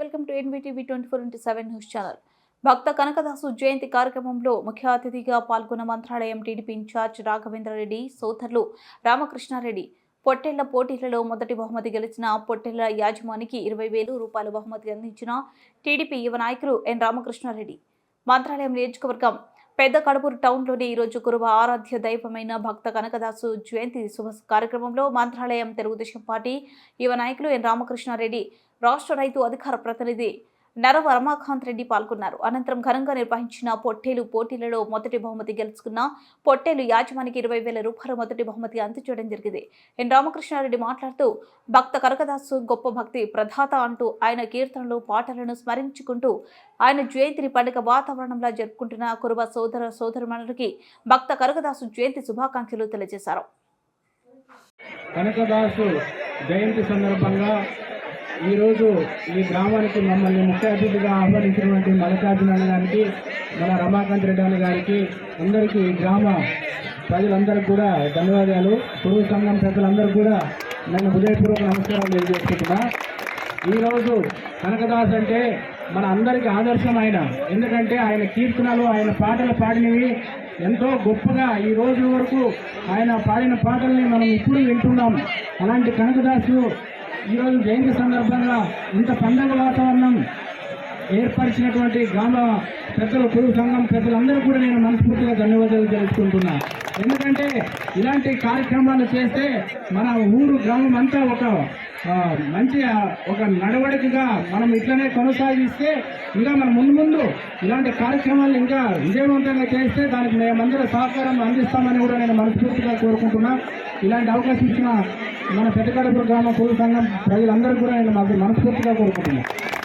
Welcome to NVTV twenty four into seven news channel. Bhakta Kanakadasa Jayanti కార్యక్రమంలో ముఖ్య అతిథిగా పాల్గొన్న మంత్రాలయం టీడీపీ ఇన్ఛార్జ్ రాఘవేంద్రారెడ్డి సోదరులు రామకృష్ణారెడ్డి. పొట్టేళ్ళ పోటీలలో మొదటి బహుమతి గెలిచిన పొట్టేళ్ళ యాజమానికి ఇరవై వేలు రూపాయల బహుమతి అందించిన టీడీపీ యువ నాయకులు ఎన్ రామకృష్ణారెడ్డి. మంత్రాలయం నియోజకవర్గం పెద్ద కడుపూరు టౌన్లోని ఈరోజు కురువ ఆరాధ్య దైవమైన భక్త కనకదాసు జయంతి శుభ కార్యక్రమంలో మంత్రాలయం తెలుగుదేశం పార్టీ యువ నాయకులు ఎన్ రామకృష్ణారెడ్డి రాష్ట్ర రైతు అధికార ప్రతినిధి నర రమాకాంత్ రెడ్డి పాల్గొన్నారు. అనంతరం ఘనంగా నిర్వహించిన పొట్టేలు పోటీలలో మొదటి బహుమతి గెలుచుకున్న పొట్టేలు యాజమానికి ఇరవై వేల రూపాయల మొదటి బహుమతి అందజేయడం జరిగింది. ఎన్ రామకృష్ణారెడ్డి మాట్లాడుతూ భక్త కనకదాసు గొప్ప భక్తి ప్రధాత అంటూ ఆయన కీర్తనలు పాటలను స్మరించుకుంటూ ఆయన జయంతిని పండుగ వాతావరణంలో జరుపుకుంటున్న కురుబ సోదర సోదరుమణులకి భక్త కనకదాసు జయంతి శుభాకాంక్షలు తెలియజేశారు. కనకదాసు జయంతి సందర్భంగా ఈరోజు ఈ గ్రామానికి మమ్మల్ని ముఖ్య అతిథిగా ఆహ్వానించినటువంటి మల్లికార్జున గారికి మన రమాకాంత్ రెడ్డి అన్న గారికి అందరికీ ఈ గ్రామ ప్రజలందరికీ కూడా ధన్యవాదాలు. పురుగు సంఘం ప్రజలందరూ కూడా నేను హృదయపూర్వక నమస్కారం తెలియజేసుకుంటున్నా. ఈరోజు కనకదాస్ అంటే మన అందరికీ ఆదర్శం ఆయన ఎందుకంటే ఆయన కీర్తనలు ఆయన పాటలు పాడినవి ఎంతో గొప్పగా ఈ రోజు వరకు ఆయన పాడిన పాటల్ని మనం ఇప్పుడు వింటున్నాం. అలాంటి కనకదాసు ఈరోజు జయంతి సందర్భంగా ఇంత పండగ వాతావరణం ఏర్పరిచినటువంటి గ్రామ పెద్దలు పొరుగు సంఘం పెద్దలందరూ కూడా నేను మనస్ఫూర్తిగా ధన్యవాదాలు తెలుసుకుంటున్నా ఎందుకంటే ఇలాంటి కార్యక్రమాలు చేస్తే మన ఊరు గ్రామం అంతా ఒక మంచి ఒక నడవడికగా మనం ఇట్లనే కొనసాగిస్తే ఇంకా మన ముందు ముందు ఇలాంటి కార్యక్రమాలు ఇంకా విజయవంతంగా చేస్తే దానికి మేమందరం సహకారం అందిస్తామని కూడా నేను మనస్ఫూర్తిగా కోరుకుంటున్నా. ఇలాంటి అవకాశం ఇచ్చిన మన పెద్దకడపూర్ గ్రామ పురుగు సంఘం ప్రజలందరూ కూడా నేను మాకు మనస్ఫూర్తిగా కోరుకుంటున్నాను